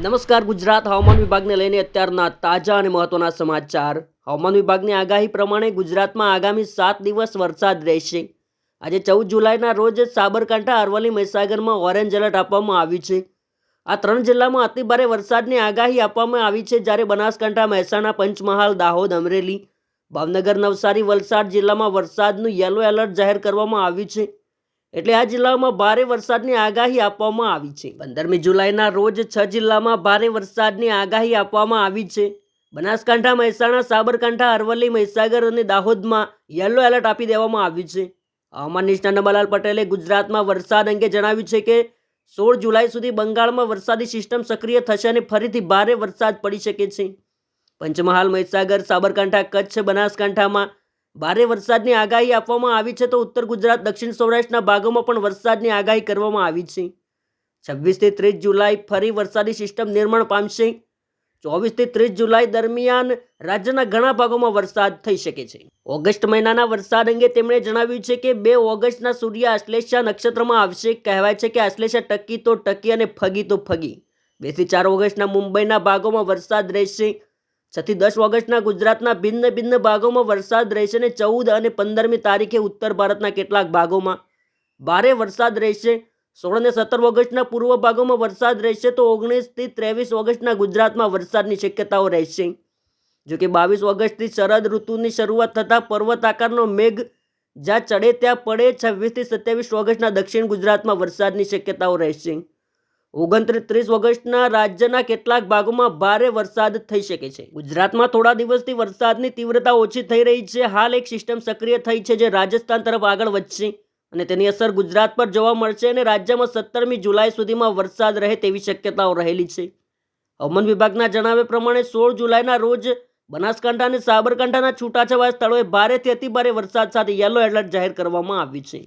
નમસ્કાર, ગુજરાત હવામાન વિભાગને લઈને અત્યારના તાજા અને મહત્વના સમાચાર. હવામાન વિભાગની આગાહી પ્રમાણે ગુજરાતમાં આગામી સાત દિવસ વરસાદ રહેશે. આજે ચૌદ જુલાઈના રોજ સાબરકાંઠા, અરવલ્લી, મહીસાગરમાં ઓરેન્જ એલર્ટ આપવામાં આવ્યું છે. આ ત્રણ જિલ્લામાં અતિભારે વરસાદની આગાહી આપવામાં આવી છે જ્યારે બનાસકાંઠા, મહેસાણા, પંચમહાલ, દાહોદ, અમરેલી, ભાવનગર, નવસારી વલસાડ જિલ્લામાં વરસાદનું યલો એલર્ટ જાહેર કરવામાં આવ્યું છે. એટલે આ જિલ્લાઓમાં ભારે વરસાદની આગાહી આપવામાં આવી છે. પંદરમી જુલાઈના રોજ છ જિલ્લામાં ભારે વરસાદની આગાહી આપવામાં આવી છે. બનાસકાંઠા, મહેસાણા, સાબરકાંઠા, અરવલ્લી, મહીસાગર અને દાહોદમાં યલો એલર્ટ આપી દેવામાં આવ્યું છે. હવામાન નિષ્ણાત નબાલાલ પટેલે ગુજરાતમાં વરસાદ અંગે જણાવ્યું છે કે, સોળ જુલાઈ સુધી બંગાળમાં વરસાદી સિસ્ટમ સક્રિય થશે અને ફરીથી ભારે વરસાદ પડી શકે છે. પંચમહાલ, મહીસાગર, સાબરકાંઠા, કચ્છ, બનાસકાંઠામાં ભારે વરસાદની આગાહી આપવામાં આવી છે તો ઉત્તર ગુજરાત, દક્ષિણ સૌરાષ્ટ્રના ભાગોમાં પણ વરસાદની આગાહી કરવામાં આવી છે. છવ્વીસથી ત્રીસ જુલાઈ ફરી વરસાદી સિસ્ટમ નિર્માણ પામશે. ચોવીસથી ત્રીસ જુલાઈ દરમિયાન રાજ્યના ઘણા ભાગોમાં વરસાદ થઈ શકે છે. ઓગસ્ટ મહિનાના વરસાદ અંગે તેમણે જણાવ્યું છે કે બે ઓગસ્ટના સૂર્ય આશ્લેષા નક્ષત્રમાં આવશે. કહેવાય છે કે આશ્લેષા ટકી તો ટકી અને ફગી તો ફગી. બેથી ચાર ઓગસ્ટના મુંબઈના ભાગોમાં વરસાદ રહેશે. છથી દસ ઓગસ્ટના ગુજરાતના ભિન્ન ભિન્ન ભાગોમાં વરસાદ રહેશે અને ચૌદ અને પંદરમી તારીખે ઉત્તર ભારતના કેટલાક ભાગોમાં. ભારે વરસાદ રહેશે. સોળ અને સત્તર ઓગસ્ટના પૂર્વ ભાગોમાં વરસાદ રહેશે તો ઓગણીસથી ત્રેવીસ ઓગસ્ટના ગુજરાતમાં વરસાદની શક્યતાઓ રહેશે. જો કે બાવીસ ઓગસ્ટથી શરદ ઋતુની શરૂઆત થતાં પર્વત આકારનો મેઘ જ્યાં ચડે ત્યાં પડે છવ્વીસથી સત્યાવીસ ઓગસ્ટના દક્ષિણ ગુજરાતમાં વરસાદની શક્યતાઓ રહેશે. ઓગણત્રીસ ત્રીસ ઓગસ્ટના રાજ્યના કેટલાક ભાગોમાં ભારે વરસાદ થઈ શકે છે. ગુજરાતમાં થોડા દિવસથી વરસાદની તીવ્રતા ઓછી થઈ રહી છે. હાલ એક સિસ્ટમ સક્રિય થઈ છે જે રાજસ્થાન તરફ આગળ વધશે અને તેની અસર ગુજરાત પર જોવા મળશે અને રાજ્યમાં સત્તરમી જુલાઈ સુધીમાં વરસાદ રહે તેવી શક્યતાઓ રહેલી છે. હવામાન વિભાગના જણાવ્યા પ્રમાણે સોળ જુલાઈના રોજ બનાસકાંઠા અને સાબરકાંઠાના છૂટાછવાયા સ્થળોએ ભારેથી અતિભારે વરસાદ સાથે યલો એલર્ટ જાહેર કરવામાં આવ્યું છે.